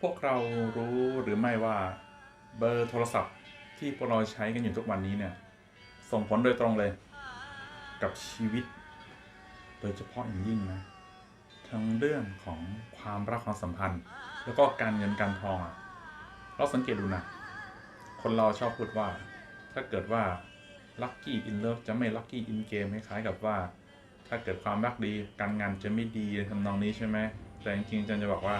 พวกเรารู้หรือไม่ว่าเบอร์โทรศัพท์ที่พวกเราใช้กันอยู่ทุกวันนี้เนี่ย ส่งผลโดยตรงเลย กับชีวิต โดยเฉพาะอย่างยิ่งนะ ทั้งเรื่องของความรักความสัมพันธ์ แล้วก็การเงินการทองอะเราสังเกตดูนะ คนเราชอบพูดว่า ถ้าเกิดว่า lucky in love จะไม่ lucky in game คล้ายๆกับว่า ถ้าเกิดความรักดีการงานจะไม่ดีทำนองนี้ใช่ไหมแต่จริงๆอาจันจะบอกว่า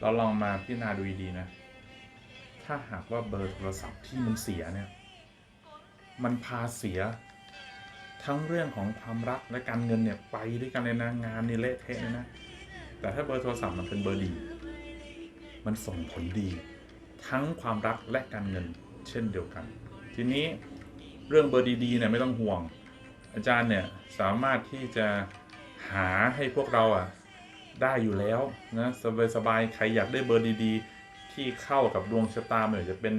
เราลองมาพิจารณาดูดีๆนะ ถ้าหากว่าเบอร์โทรศัพท์ที่มันเสียเนี่ย มันพาเสีย ทั้งเรื่องของความรักและการเงินเนี่ยไปด้วยกันเลยนะงานนี่เละเทะเลยนะ แต่ถ้าเบอร์โทรศัพท์มันเป็นเบอร์ดี มันส่งผลดี ทั้งความรักและการเงินเช่นเดียวกัน ทีนี้เรื่องเบอร์ดีๆเนี่ยไม่ต้องห่วง อาจารย์เนี่ยสามารถที่จะหาให้พวกเราอะ ได้อยู่แล้วนะสบายๆใครอยากได้เบอร์ดีๆ ที่เข้ากับดวงชะตาไม่ว่าจะเป็น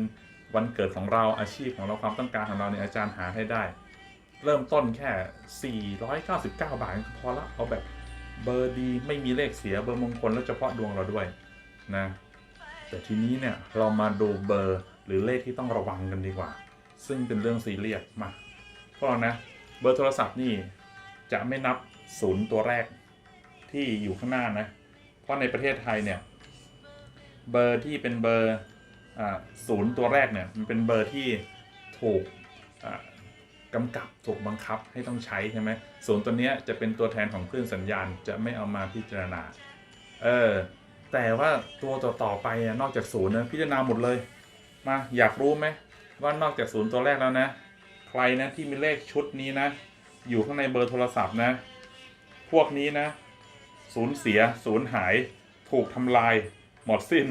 วันเกิดของเราอาชีพของเราความต้องการของเราเนี่ยอาจารย์หาให้ได้ เริ่มต้นแค่ 499 บาทก็พอละเอาแบบเบอร์ดีไม่มีเลขเสียเบอร์มงคลแล้วเฉพาะดวงเราด้วยนะแต่ทีนี้เนี่ยเรามาดูเบอร์หรือเลขที่ต้องระวังกันดีกว่า ซึ่งเป็นเรื่องซีเรียสมาพวกเรานะ เบอร์โทรศัพท์นี่จะไม่นับศูนย์ตัวแรก ที่อยู่ข้างหน้านะ เพราะในประเทศไทยเนี่ย เบอร์ที่เป็นเบอร์ศูนย์ตัวแรกเนี่ยมันเป็นเบอร์ที่ถูกกำกับถูกบังคับให้ต้องใช้ใช่ไหมศูนย์ตัวเนี้ยจะเป็นตัวแทนของคลื่นสัญญาณจะไม่เอามาพิจารณา เออ แต่ว่าตัวต่อๆไปนอกจากศูนย์นะพิจารณาหมดเลย มาอยากรู้ไหมว่านอกจากศูนย์ตัวแรกแล้วนะ ใครนะที่มีเลขชุดนี้นะ อยู่ข้างในเบอร์โทรศัพท์นะ พวกนี้นะ สูญเสีย สูญหาย ถูกทำลาย หมดสิ้น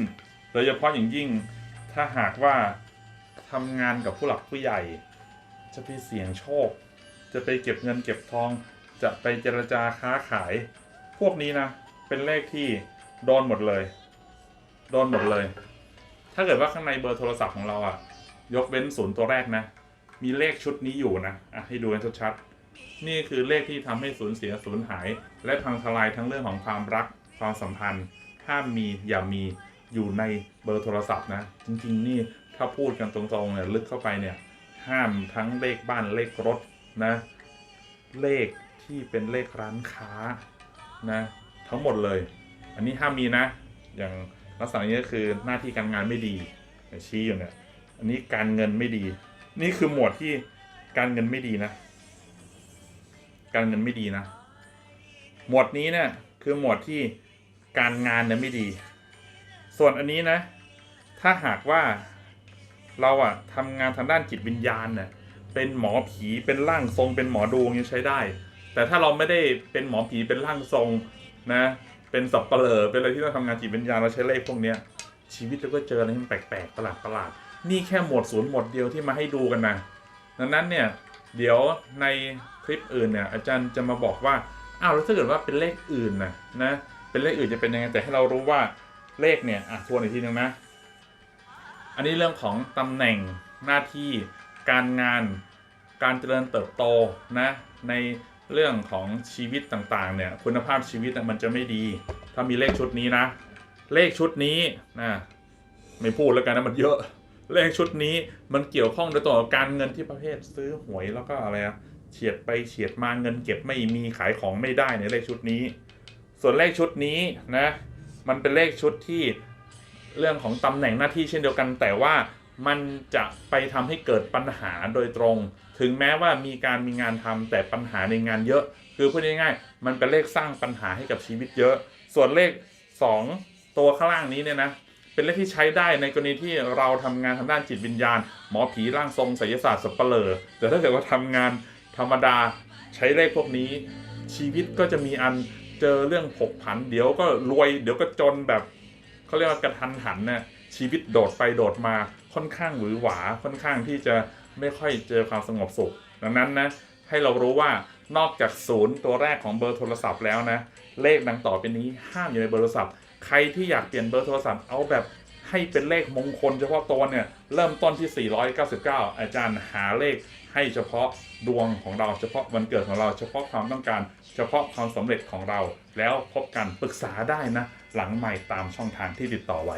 โดยเฉพาะอย่างยิ่งถ้าหากว่าทำงานกับผู้หลักผู้ใหญ่ จะไปเสี่ยงโชค จะไปเก็บเงินเก็บทอง จะไปเจรจาค้าขาย พวกนี้นะ เป็นเลขที่โดนหมดเลย โดนหมดเลย ถ้าเกิดว่าข้างในเบอร์โทรศัพท์ของเราอะยกเว้นศูนย์ตัวแรกนะ มีเลขชุดนี้อยู่นะอะให้ดูกันชัดๆ นี่คือเลขที่ทำให้สูญเสียสูญหาย และพังทลายทั้งเรื่องของความรักความสัมพันธ์ห้ามมีอย่ามีอยู่ในเบอร์โทรศัพท์นะ จริง ๆ นี่ถ้าพูดกันตรงๆเนี่ยลึกเข้าไปเนี่ยห้ามทั้งเลขบ้านเลขรถนะ เลขที่เป็นเลขร้านค้านะ ทั้งหมดเลย อันนี้ห้ามมีนะ อย่างลักษณะนี้ก็คือหน้าที่การงานไม่ดีชี้อยู่เนี่ยอันนี้การเงินไม่ดี นี่คือหมวดที่การเงินไม่ดีนะ การเงินไม่ดีนะ หมวดนี้เนี่ยคือหมวดที่การงานเนี่ยไม่ดี ส่วนอันนี้นะ ถ้าหากว่าเราอะทำงานทางด้านจิตวิญญาณเนี่ยเป็นหมอผีเป็นร่างทรง เป็นหมอดูยังใช้ได้ แต่ถ้าเราไม่ได้เป็นหมอผีเป็นร่างทรงนะ เป็นสับเปลอเป็นอะไรที่เราทำงานจิตวิญญาณเราใช้เลขพวกเนี้ยชีวิตเราก็เจออะไรที่มันแปลกๆประหลาดประหลาดนี่แค่หมวดศูนย์หมวดเดียวที่มาให้ดูกันนะดังนั้นเนี่ยเดี๋ยวใน ลิปอื่นเนี่ยอาจารย์จะมาบอกว่าอ้าวแล้วถ้าเกิดว่าเป็นเลขอื่นนะนะเป็นเลขอื่นจะเป็นยังไงแต่ให้เรารู้ว่าเลขเนี่ยอะทวนอีกทีนึงนะ อันนี้เรื่องของตำแหน่งหน้าที่การงานการเจริญเติบโตนะในเรื่องของชีวิตต่างๆเนี่ยคุณภาพชีวิตมันจะไม่ดี ถ้ามีเลขชุดนี้นะ เลขชุดนี้นะไม่พูดแล้วกันนะมันเยอะ เลขชุดนี้มันเกี่ยวข้องโดยตรงกับการเงินที่ประเภทซื้อหวยแล้วก็อะไรอะ เฉียดไปเฉียดมาเงินเก็บไม่มีขายของไม่ได้ในเลขชุดนี้ ส่วนเลขชุดนี้นะมันเป็นเลขชุดที่เรื่องของตำแหน่งหน้าที่เช่นเดียวกัน แต่ว่ามันจะไปทำให้เกิดปัญหาโดยตรง ถึงแม้ว่ามีการมีงานทำแต่ปัญหาในงานเยอะ คือพูดง่ายๆมันเป็นเลขสร้างปัญหาให้กับชีวิตเยอะ ส่วนเลข 2 ตัวข้างล่างนี้เนี่ยนะเป็นเลขที่ใช้ได้ในกรณีที่เราทำงานทางด้านจิตวิญญาณ หมอผีร่างทรงไสยศาสตร์สับเปลอแต่ถ้าเกิดว่าทำงาน รรมดาใช้เลขพวกนี้ ชีวิตก็จะมีอันเจอเรื่องผกผัน เดี๋ยวก็รวย เดี๋ยวก็จนแบบเขาเรียกว่ากระทันหันนะชีวิตโดดไปโดดมาค่อนข้างหวือหวาค่อนข้างที่จะไม่ค่อยเจอความสงบสุข ดังนั้นนะให้เรารู้ว่านอกจากศูนย์ตัวแรกของเบอร์โทรศัพท์แล้วนะ เลขดังต่อไปนี้ห้ามอยู่ในเบอร์โทรศัพท์ ใครที่อยากเปลี่ยนเบอร์โทรศัพท์เอาแบบ ให้เป็นเลขมงคลเฉพาะตัวเนี่ยเริ่มต้นที่ 499 อาจารย์หาเลขให้เฉพาะดวงของเราเฉพาะวันเกิดของเราเฉพาะความต้องการ เฉพาะความสำเร็จของเรา แล้วพบกันปรึกษาได้นะ หลังใหม่ตามช่องทางที่ติดต่อไว้